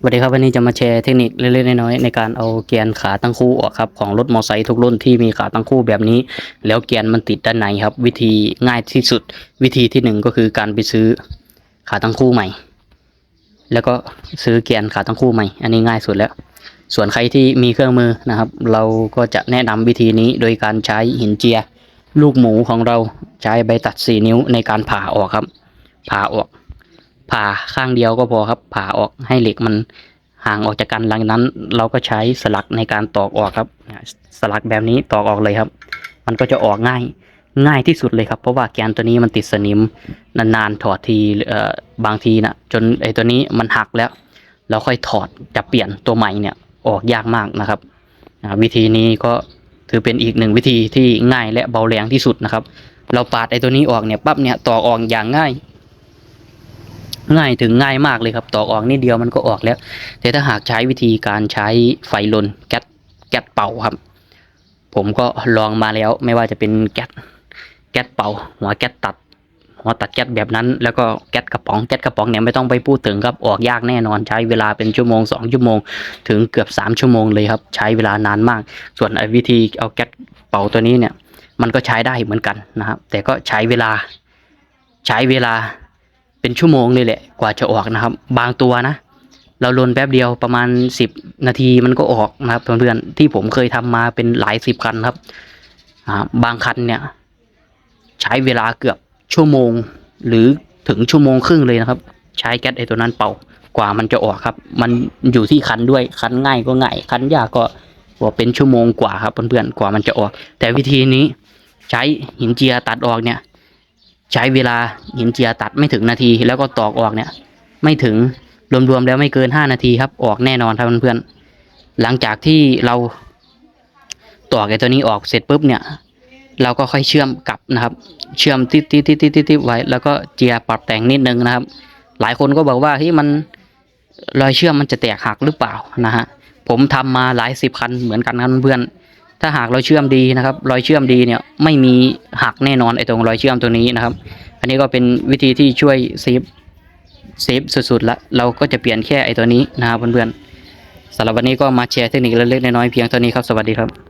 สวัสดีครับวันนี้จะมาแชร์เทคนิคเล็กๆน้อยๆในการเอาเกียร์ขาตั้งคู่ออกครับของรถมอเตอร์ไซค์ทุกรุ่นที่มีขาตั้งคู่แบบนี้ แล้วเกียร์มันติดด้านในครับ วิธีง่ายที่สุด วิธีที่หนึ่งก็คือการไปซื้อขาตั้งคู่ใหม่ แล้วก็ซื้อเกียร์ขาตั้งคู่ใหม่ อันนี้ง่ายสุดแล้ว ส่วนใครที่มีเครื่องมือนะครับ เราก็จะแนะนำวิธีนี้โดยการใช้หินเจีย ลูกหมูของเราใช้ใบตัดสี่นิ้วในการผ่าออกครับ ผ่าออก ผ่าข้างเดียวก็พอครับ ผ่าออกให้เหล็กมันห่างออกจากกันหลังนั้น เราก็ใช้สลักในการตอกออกครับสลักแบบนี้ตอกออกเลยครับ มันก็จะออกง่ายง่ายที่สุดเลยครับ เพราะว่าแกนตัวนี้มันติดสนิมนานๆถอดทีเอ่อบางทีนะจนไอ้ตัวนี้มันหักแล้วเราค่อยถอดจะเปลี่ยนตัวใหม่เนี่ยออกยากมากนะครับวิธีนี้ก็ถือเป็นอีกหนึ่งวิธีที่ง่ายและเบาแรงที่สุดนะครับ เราปาดไอ้ตัวนี้ออกเนี่ยปั๊บเนี่ยตอกออกอย่างง่าย ง่ายถึงง่ายมากเลยครับตอกออกนิดเดียวมันก็ออกแล้ว แต่ถ้าหากใช้วิธีการใช้ไฟลนแก๊สแก๊สเป่าครับ ผมก็ลองมาแล้วไม่ว่าจะเป็นแก๊สแก๊สเป่า หัวแก๊สตัด หัวตัดแก๊สแบบนั้น แล้วก็แก๊สกระป๋องแก๊สกระป๋องเนี่ยไม่ต้องไปพูดถึงครับออกยากแน่นอนใช้เวลาเป็นชั่วโมงสองชั่วโมง ถึงเกือบสามชั่วโมงเลยครับ ใช้เวลานานมาก ส่วนไอ้วิธีเอาแก๊สเป่าตัวนี้เนี่ย มันก็ใช้ได้เหมือนกันนะครับแต่ก็ใช้เวลาใช้เวลา เป็นชั่วโมงเลยแหละ กว่าจะออกนะครับ บางตัวนะ เราลนแป๊บเดียวประมาณสิบนาทีมันก็ออกนะครับเพื่อนๆที่ผมเคยทำมาเป็นหลายสิบคันครับบางคันเนี่ย ใช้เวลาเกือบชั่วโมง หรือถึงชั่วโมงครึ่งเลยนะครับ ใช้แก๊สไอตัวนั้นเป่ากว่ามันจะออกครับ มันอยู่ที่คันด้วยคันง่ายก็ง่ายคันยากก็ว่าเป็นชั่วโมงกว่าครับเพื่อนๆกว่ามันจะออก แต่วิธีนี้ใช้หินเจียตัดออกเนี่ย ใช้เวลาหินเจียตัดไม่ถึงนาที แล้วก็ตอกออกเนี่ย ไม่ถึงรวมๆแล้วไม่เกินห้านาทีครับ ออกแน่นอนครับเพื่อนๆหลังจากที่เราตอกไอ้ตัวนี้ออกเสร็จปุ๊บเนี่ย เราก็ค่อยเชื่อมกลับนะครับ เชื่อมติดติดติดติดติดไว้ แล้วก็เจียปรับแต่งนิดนึงนะครับ หลายคนก็บอกว่าเฮ้ยมันรอยเชื่อมมันจะแตกหักหรือเปล่านะฮะผมทำมาหลายสิบคันเหมือนกันครับเพื่อน ถ้าหากเราเชื่อมดีนะครับ รอยเชื่อมดีเนี่ยไม่มีหักแน่นอนไอ้ตรงรอยเชื่อมตัวนี้นะครับ อันนี้ก็เป็นวิธีที่ช่วยเซฟเซฟสุดๆละเราก็จะเปลี่ยนแค่ไอ้ตัวนี้นะครับเพื่อนๆสำหรับวันนี้ก็มาแชร์เทคนิคเล็กๆน้อยๆเพียงเท่านี้ครับสวัสดีครับ